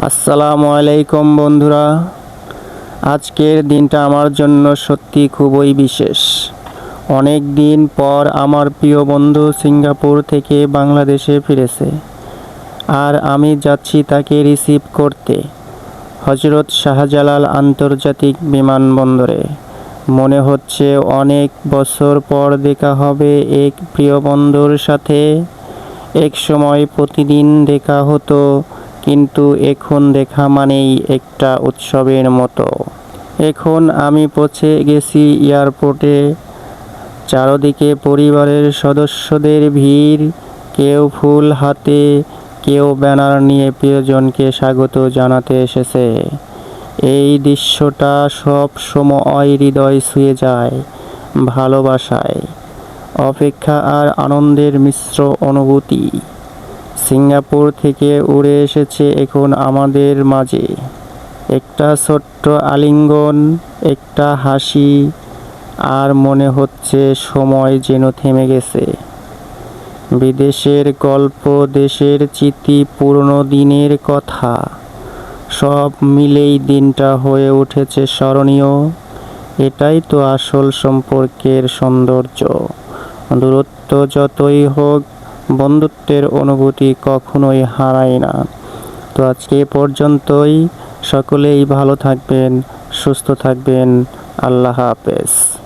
আসসালামু আলাইকুম বন্ধুরা। আজকের দিনটা আমার জন্য সত্যি খুবই বিশেষ। অনেক দিন পর আমার প্রিয় বন্ধু সিঙ্গাপুর থেকে বাংলাদেশে ফিরেছে। আর আমি যাচ্ছি তাকে রিসিভ করতে। হজরত শাহজালাল আন্তর্জাতিক বিমানবন্দরে। মনে হচ্ছে অনেক বছর পর দেখা হবে এক প্রিয় বন্ধুর সাথে। এক সময় প্রতিদিন দেখা হতো কিন্তু এখন দেখা মানেই একটা উৎসবের মতো। এখন আমি পৌঁছে গেছি এয়ারপোর্টে। চারদিকে পরিবারের সদস্যদের ভিড়, কেউ ফুল হাতে, কেউ ব্যানার নিয়ে প্রিয়জনকে স্বাগত জানাতে এসেছে। এই দৃশ্যটা সব সময় হৃদয় ছুঁয়ে যায়, ভালোবাসায়। অপেক্ষা আর আনন্দের মিশ্র অনুভূতি। সিঙ্গাপুর থেকে উড়ে এসেছে এখন আমাদের মাঝে। একটা ছোট্ট আলিঙ্গন, একটা হাসি, আর মনে হচ্ছে সময় যেন থেমে গেছে। বিদেশের গল্প, দেশের চিতি পুরনো দিনের কথা, সব মিলেই দিনটা হয়ে উঠেছে স্মরণীয়। এটাই তো আসল সম্পর্কের সৌন্দর্য। দূরত্ব যতই হোক বন্ধুত্বের অনুভূতি কখনোই হারায় না। তো আজকে এ পর্যন্তই। সকলেই ভালো থাকবেন, সুস্থ থাকবেন। আল্লাহ হাফেজ।